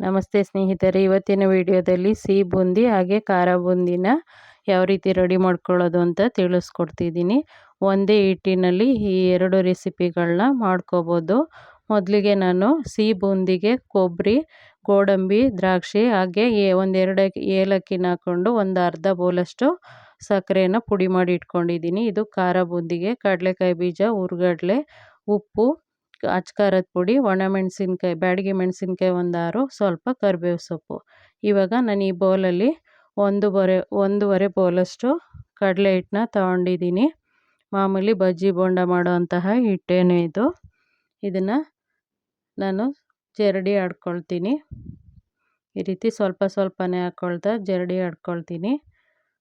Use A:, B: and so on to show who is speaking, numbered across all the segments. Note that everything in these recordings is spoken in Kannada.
A: ನಮಸ್ತೆ ಸ್ನೇಹಿತರೆ, ಇವತ್ತಿನ ವಿಡಿಯೋದಲ್ಲಿ ಸಿಹಿ ಬೂಂದಿ ಹಾಗೆ ಖಾರ ಬೂಂದಿನ ಯಾವ ರೀತಿ ರೆಡಿ ಮಾಡ್ಕೊಳ್ಳೋದು ಅಂತ ತಿಳಿಸ್ಕೊಡ್ತಿದ್ದೀನಿ. ಒಂದೇ ಹಿಟ್ಟಿನಲ್ಲಿ ಈ ಎರಡು ರೆಸಿಪಿಗಳನ್ನ ಮಾಡ್ಕೋಬೋದು. ಮೊದಲಿಗೆ ನಾನು ಸಿಹಿ ಬೂಂದಿಗೆ ಕೊಬ್ಬರಿ, ಗೋಡಂಬಿ, ದ್ರಾಕ್ಷಿ ಹಾಗೆ ಒಂದೆರಡು ಏಲಕ್ಕಿನ ಹಾಕ್ಕೊಂಡು ಒಂದು ಅರ್ಧ ಬೌಲಷ್ಟು ಸಕ್ಕರೆನ ಪುಡಿ ಮಾಡಿ ಇಟ್ಕೊಂಡಿದ್ದೀನಿ. ಇದು ಖಾರ ಬೂಂದಿಗೆ, ಕಡಲೆಕಾಯಿ ಬೀಜ ಹುರ್ಗಡ್ಲೆ ಉಪ್ಪು ಅಚ್ಕಾರದ ಪುಡಿ ಒಣಮೆಣಸಿನ್ಕಾಯಿ ಬ್ಯಾಡಗಿ ಮೆಣಸಿನ್ಕಾಯಿ ಒಂದಾರು ಸ್ವಲ್ಪ ಕರಿಬೇವು ಸೊಪ್ಪು. ಇವಾಗ ನಾನು ಈ ಬೌಲಲ್ಲಿ ಒಂದೂವರೆ ಒಂದೂವರೆ ಬೌಲಷ್ಟು ಕಡಲೆ ಹಿಟ್ಟನ್ನ ತಗೊಂಡಿದ್ದೀನಿ. ಮಾಮೂಲಿ ಬಜ್ಜಿ ಬೋಂಡ ಮಾಡುವಂತಹ ಹಿಟ್ಟೇನೇ ಇದು. ಇದನ್ನು ನಾನು ಜರಡಿ ಆಡ್ಕೊಳ್ತೀನಿ. ಈ ರೀತಿ ಸ್ವಲ್ಪ ಸ್ವಲ್ಪನೇ ಹಾಕ್ಕೊಳ್ತಾ ಜರಡಿ ಆಡ್ಕೊಳ್ತೀನಿ.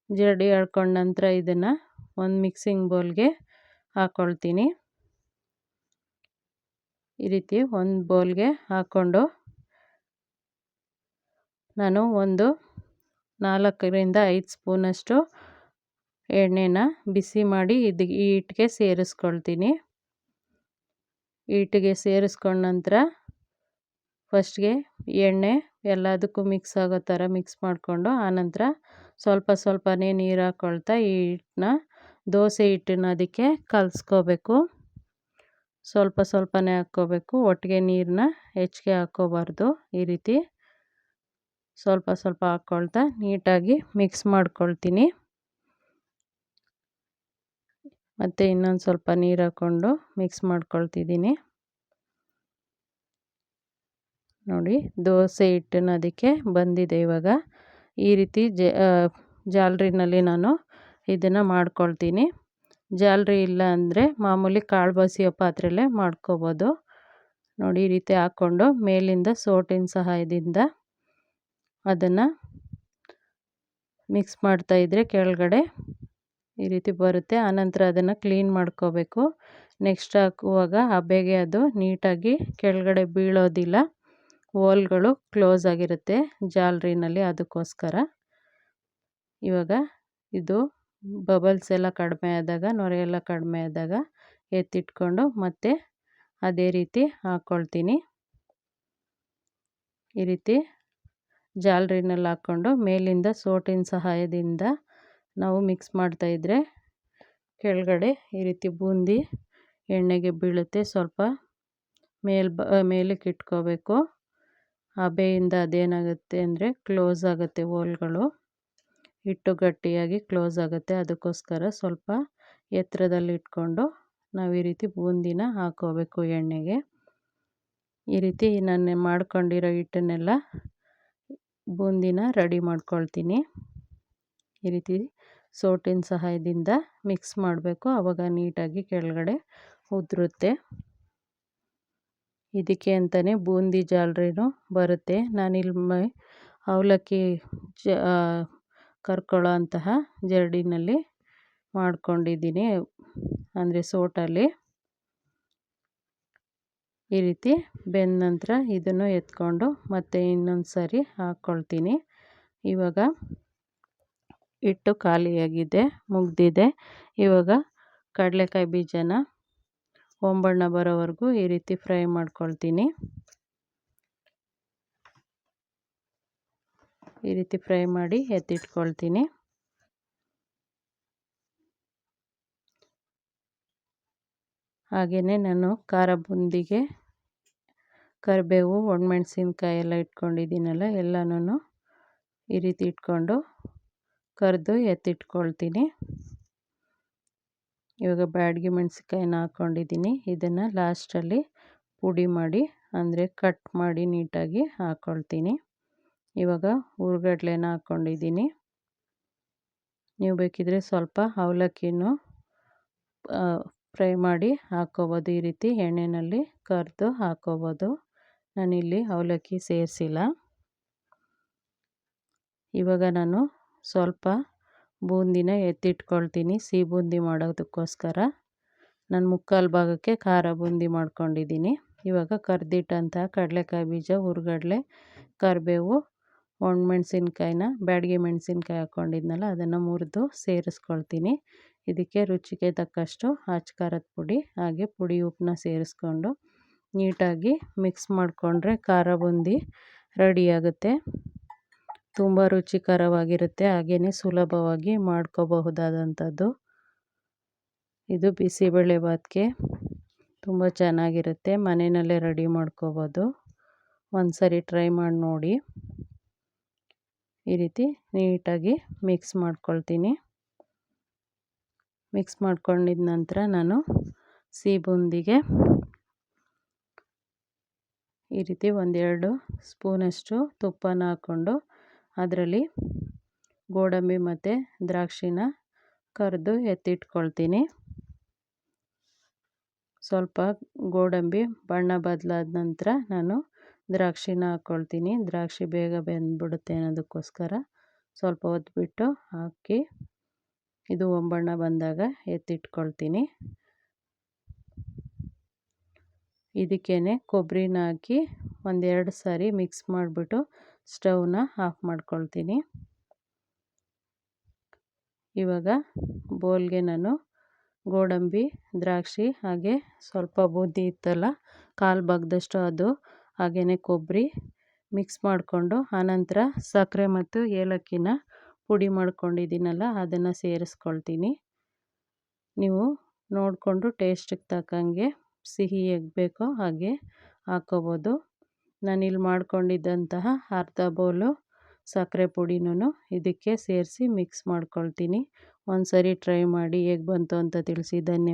A: ಜರಡಿ ಆಡ್ಕೊಂಡ ನಂತರ ಇದನ್ನು ಒಂದು ಮಿಕ್ಸಿಂಗ್ ಬೌಲ್ಗೆ ಹಾಕ್ಕೊಳ್ತೀನಿ ಈ ರೀತಿ ಒಂದು ಬೌಲ್ಗೆ ಹಾಕ್ಕೊಂಡು ನಾನು ಒಂದು ನಾಲ್ಕರಿಂದ ಐದು ಸ್ಪೂನಷ್ಟು ಎಣ್ಣೆನ ಬಿಸಿ ಮಾಡಿ ಇದು ಈ ಹಿಟ್ಟಿಗೆ ಸೇರಿಸ್ಕೊಳ್ತೀನಿ. ಹಿಟ್ಟಿಗೆ ಸೇರಿಸ್ಕೊಂಡ ನಂತರ ಫಸ್ಟ್ಗೆ ಎಣ್ಣೆ ಎಲ್ಲದಕ್ಕೂ ಮಿಕ್ಸ್ ಆಗೋ ಥರ ಮಿಕ್ಸ್ ಮಾಡಿಕೊಂಡು ಆನಂತರ ಸ್ವಲ್ಪ ಸ್ವಲ್ಪನೇ ನೀರು ಹಾಕ್ಕೊಳ್ತಾ ಈ ಹಿಟ್ಟನ್ನ ದೋಸೆ ಹಿಟ್ಟನ್ನ ಅದಕ್ಕೆ ಕಲಿಸ್ಕೋಬೇಕು. ಸ್ವಲ್ಪ ಸ್ವಲ್ಪನೇ ಹಾಕ್ಕೋಬೇಕು. ಒಟ್ಟಿಗೆ ನೀರನ್ನ ಹೆಚ್ಚಿಗೆ ಹಾಕ್ಕೋಬಾರ್ದು ಈ ರೀತಿ. ಸ್ವಲ್ಪ ಸ್ವಲ್ಪ ಹಾಕ್ಕೊಳ್ತಾ ನೀಟಾಗಿ ಮಿಕ್ಸ್ ಮಾಡ್ಕೊಳ್ತೀನಿ. ಮತ್ತು ಇನ್ನೊಂದು ಸ್ವಲ್ಪ ನೀರು ಹಾಕ್ಕೊಂಡು ಮಿಕ್ಸ್ ಮಾಡ್ಕೊಳ್ತಿದ್ದೀನಿ. ನೋಡಿ ದೋಸೆ ಹಿಟ್ಟನ್ನು ಅದಕ್ಕೆ ಬಂದಿದೆ ಇವಾಗ. ಈ ರೀತಿ ಜಾಲರಿನಲ್ಲಿ ನಾನು ಇದನ್ನು ಮಾಡ್ಕೊಳ್ತೀನಿ. ಜಾಲರಿ ಇಲ್ಲ ಅಂದರೆ ಮಾಮೂಲಿ ಕಾಳು ಬಸಿಯೋ ಪಾತ್ರೆಯಲ್ಲೇ ಮಾಡ್ಕೋಬೋದು. ನೋಡಿ ಈ ರೀತಿ ಹಾಕ್ಕೊಂಡು ಮೇಲಿಂದ ಸೋಟಿನ ಸಹಾಯದಿಂದ ಅದನ್ನು ಮಿಕ್ಸ್ ಮಾಡ್ತಾಯಿದ್ರೆ ಕೆಳಗಡೆ ಈ ರೀತಿ ಬರುತ್ತೆ. ಆನಂತರ ಅದನ್ನು ಕ್ಲೀನ್ ಮಾಡ್ಕೋಬೇಕು. ನೆಕ್ಸ್ಟ್ ಹಾಕುವಾಗ ಹಬೆಗೆ ಅದು ನೀಟಾಗಿ ಕೆಳಗಡೆ ಬೀಳೋದಿಲ್ಲ. ಹೋಲ್ಗಳು ಕ್ಲೋಸ್ ಆಗಿರುತ್ತೆ ಜಾಲರಿನಲ್ಲಿ ಅದಕ್ಕೋಸ್ಕರ. ಇವಾಗ ಇದು ಬಬಲ್ಸ್ ಎಲ್ಲ ಕಡಿಮೆ ಆದಾಗ, ನೊರೆ ಎಲ್ಲ ಕಡಿಮೆ ಆದಾಗ ಎತ್ತಿಟ್ಕೊಂಡು ಮತ್ತೆ ಅದೇ ರೀತಿ ಹಾಕ್ಕೊಳ್ತೀನಿ ಈ ರೀತಿ ಜಾಲರಿನಲ್ಲಿ ಹಾಕ್ಕೊಂಡು ಮೇಲಿಂದ ಸೋಟಿನ ಸಹಾಯದಿಂದ ನಾವು ಮಿಕ್ಸ್ ಮಾಡ್ತಾಯಿದ್ರೆ ಕೆಳಗಡೆ ಈ ರೀತಿ ಬೂಂದಿ ಎಣ್ಣೆಗೆ ಬೀಳುತ್ತೆ. ಸ್ವಲ್ಪ ಮೇಲ್ ಬ, ಮೇಲಕ್ಕೆ ಇಟ್ಕೋಬೇಕು. ಹಬೆಯಿಂದ ಅದೇನಾಗುತ್ತೆ ಅಂದರೆ ಕ್ಲೋಸ್ ಆಗುತ್ತೆ ಹೋಲ್ಗಳು. ಹಿಟ್ಟು ಗಟ್ಟಿಯಾಗಿ ಕ್ಲೋಸ್ ಆಗುತ್ತೆ. ಅದಕ್ಕೋಸ್ಕರ ಸ್ವಲ್ಪ ಎತ್ತರದಲ್ಲಿ ಇಟ್ಕೊಂಡು ನಾವು ಈ ರೀತಿ ಬೂಂದಿನ ಹಾಕೋಬೇಕು ಎಣ್ಣೆಗೆ. ಈ ರೀತಿ ನಾನು ಮಾಡ್ಕೊಂಡಿರೋ ಹಿಟ್ಟನ್ನೆಲ್ಲ ಬೂಂದಿನ ರೆಡಿ ಮಾಡ್ಕೊಳ್ತೀನಿ. ಈ ರೀತಿ ಸೋಟಿನ ಸಹಾಯದಿಂದ ಮಿಕ್ಸ್ ಮಾಡಬೇಕು. ಆವಾಗ ನೀಟಾಗಿ ಕೆಳಗಡೆ ಉದುರುತ್ತೆ. ಇದಕ್ಕೆ ಅಂತಲೇ ಬೂಂದಿ ಜಾಲರಿನೂ ಬರುತ್ತೆ. ನಾನಿಲ್ಲಿ ಅವಲಕ್ಕಿ ಜ ಕರ್ಕೊಳ್ಳೋ ಅಂತಹ ಜರಡಿನಲ್ಲಿ ಮಾಡ್ಕೊಂಡಿದ್ದೀನಿ. ಅಂದರೆ ಸೋಟಲ್ಲಿ. ಈ ರೀತಿ ಬೆಂದ ನಂತರ ಇದನ್ನು ಎತ್ಕೊಂಡು ಮತ್ತೆ ಇನ್ನೊಂದು ಸಾರಿ ಹಾಕ್ಕೊಳ್ತೀನಿ ಇವಾಗ ಹಿಟ್ಟು ಖಾಲಿಯಾಗಿದೆ, ಮುಗ್ದಿದೆ. ಇವಾಗ ಕಡಲೆಕಾಯಿ ಬೀಜನ ಒಂಬಣ್ಣ ಬರೋವರೆಗೂ ಈ ರೀತಿ ಫ್ರೈ ಮಾಡ್ಕೊಳ್ತೀನಿ. ಈ ರೀತಿ ಫ್ರೈ ಮಾಡಿ ಎತ್ತಿಟ್ಕೊಳ್ತೀನಿ. ಹಾಗೆಯೇ ನಾನು ಖಾರ ಬುಂದಿಗೆ ಕರಿಬೇವು ಒಣಮೆಣ್ಸಿನ್ಕಾಯಿ ಎಲ್ಲ ಇಟ್ಕೊಂಡಿದ್ದೀನಲ್ಲ ಎಲ್ಲನೂ ಈ ರೀತಿ ಇಟ್ಕೊಂಡು ಕರೆದು ಎತ್ತಿಟ್ಕೊಳ್ತೀನಿ. ಇವಾಗ ಬ್ಯಾಡ್ಗೆ ಮೆಣಸಿನ್ಕಾಯಿನ ಹಾಕ್ಕೊಂಡಿದ್ದೀನಿ ಇದನ್ನು ಲಾಸ್ಟಲ್ಲಿ ಪುಡಿ ಮಾಡಿ, ಅಂದರೆ ಕಟ್ ಮಾಡಿ ನೀಟಾಗಿ ಹಾಕ್ಕೊಳ್ತೀನಿ ಇವಾಗ ಹುರ್ಗಡ್ಲೆನ ಹಾಕ್ಕೊಂಡಿದ್ದೀನಿ ನೀವು ಬೇಕಿದ್ರೆ ಸ್ವಲ್ಪ ಅವಲಕ್ಕಿನೂ ಫ್ರೈ ಮಾಡಿ ಹಾಕ್ಕೋಬೋದು ಈ ರೀತಿ ಎಣ್ಣೆಯಲ್ಲಿ ಕರೆದು ಹಾಕ್ಕೋಬೋದು ನಾನಿಲ್ಲಿ ಅವಲಕ್ಕಿ ಸೇರಿಸಿಲ್ಲ. ಇವಾಗ ನಾನು ಸ್ವಲ್ಪ ಬೂಂದಿನ ಎತ್ತಿಟ್ಕೊಳ್ತೀನಿ ಸಿಹಿ ಬೂಂದಿ ಮಾಡೋದಕ್ಕೋಸ್ಕರ. ನಾನು ಮುಕ್ಕಾಲು ಭಾಗಕ್ಕೆ ಖಾರ ಬೂಂದಿ ಮಾಡ್ಕೊಂಡಿದ್ದೀನಿ. ಇವಾಗ ಕರ್ದಿಟ್ಟಂತಹ ಕಡಲೆಕಾಯಿ ಬೀಜ ಹುರ್ಗಡ್ಲೆ ಕರಿಬೇವು ಒಣಮೆಣ್ಸಿನ್ಕಾಯಿನ ಬ್ಯಾಡಗಿ ಮೆಣಸಿನ್ಕಾಯಿ ಹಾಕ್ಕೊಂಡಿದ್ನಲ್ಲ ಅದನ್ನು ಮುರಿದು ಸೇರಿಸ್ಕೊಳ್ತೀನಿ. ಇದಕ್ಕೆ ರುಚಿಗೆ ತಕ್ಕಷ್ಟು ಖಾರದ ಪುಡಿ, ಹಾಗೆ ಪುಡಿ ಉಪ್ಪನ್ನ ಸೇರಿಸ್ಕೊಂಡು ನೀಟಾಗಿ ಮಿಕ್ಸ್ ಮಾಡಿಕೊಂಡ್ರೆ ಖಾರ ಬುಂದಿ ರೆಡಿಯಾಗುತ್ತೆ ತುಂಬ ರುಚಿಕರವಾಗಿರುತ್ತೆ ಹಾಗೆಯೇ ಸುಲಭವಾಗಿ ಮಾಡ್ಕೋಬಹುದಾದಂಥದ್ದು. ಇದು ಬಿಸಿಬೇಳೆಭಾತ್ಗೆ ತುಂಬ ಚೆನ್ನಾಗಿರುತ್ತೆ, ಮನೆಯಲ್ಲೇ ರೆಡಿ ಮಾಡ್ಕೋಬೋದು. ಒಂದು ಸರಿ ಟ್ರೈ ಮಾಡಿ ನೋಡಿ. ಈ ರೀತಿ ನೀಟಾಗಿ ಮಿಕ್ಸ್ ಮಾಡ್ಕೊಳ್ತೀನಿ. ಮಿಕ್ಸ್ ಮಾಡ್ಕೊಂಡಿದ ನಂತರ ನಾನು ಸೀಬುಂದಿಗೆ ಬೂಂದಿಗೆ ಈ ರೀತಿ ಒಂದೆರಡು ಸ್ಪೂನಷ್ಟು ತುಪ್ಪನ ಹಾಕ್ಕೊಂಡು ಅದರಲ್ಲಿ ಗೋಡಂಬಿ ಮತ್ತು ದ್ರಾಕ್ಷಿನ ಕರೆದು ಎತ್ತಿಟ್ಕೊಳ್ತೀನಿ. ಸ್ವಲ್ಪ ಗೋಡಂಬಿ ಬಣ್ಣ ಬದಲಾದ ನಂತರ ನಾನು ದ್ರಾಕ್ಷಿನ ಹಾಕ್ಕೊಳ್ತೀನಿ ದ್ರಾಕ್ಷಿ ಬೇಗ ಬೆಂದ್ಬಿಡುತ್ತೆ ಅನ್ನೋದಕ್ಕೋಸ್ಕರ ಸ್ವಲ್ಪ ಹೊತ್ತು ಬಿಟ್ಟು ಹಾಕಿ ಇದು ಒಂಬಣ್ಣ ಬಂದಾಗ ಎತ್ತಿಟ್ಕೊಳ್ತೀನಿ. ಇದಕ್ಕೇ ಕೊಬ್ಬರಿನ ಹಾಕಿ ಒಂದೆರಡು ಸಾರಿ ಮಿಕ್ಸ್ ಮಾಡಿಬಿಟ್ಟು ಸ್ಟವ್ನ ಆಫ್ ಮಾಡ್ಕೊಳ್ತೀನಿ. ಇವಾಗ ಬೋಲ್ಗೆ ನಾನು ಗೋಡಂಬಿ, ದ್ರಾಕ್ಷಿ ಹಾಗೆ ಸ್ವಲ್ಪ ಬೂದಿ ಇತ್ತಲ್ಲ, ಕಾಲು ಭಾಗದಷ್ಟು ಅದು ಹಾಗೆಯೇ ಕೊಬ್ಬರಿ ಮಿಕ್ಸ್ ಮಾಡಿಕೊಂಡು, ಆನಂತರ ಸಕ್ಕರೆ ಮತ್ತು ಏಲಕ್ಕಿನ ಪುಡಿ ಮಾಡ್ಕೊಂಡಿದ್ದೀನಲ್ಲ, ಅದನ್ನು ಸೇರಿಸ್ಕೊಳ್ತೀನಿ. ನೀವು ನೋಡಿಕೊಂಡು ಟೇಸ್ಟಿಗೆ ತಕ್ಕಂಗೆ ಸಿಹಿ ಹೇಗೆ ಬೇಕೋ ಹಾಗೆ ಹಾಕ್ಕೋಬೋದು ನಾನಿಲ್ಲಿ ಮಾಡ್ಕೊಂಡಿದ್ದಂತಹ ಅರ್ಧ ಬೌಲು ಸಕ್ಕರೆ ಪುಡಿನೂ ಇದಕ್ಕೆ ಸೇರಿಸಿ ಮಿಕ್ಸ್ ಮಾಡ್ಕೊಳ್ತೀನಿ. ಒಂದು ಸರಿ ಟ್ರೈ ಮಾಡಿ ಹೇಗೆ ಬಂತು ಅಂತ ತಿಳಿಸಿ. ಧನ್ಯವಾದ.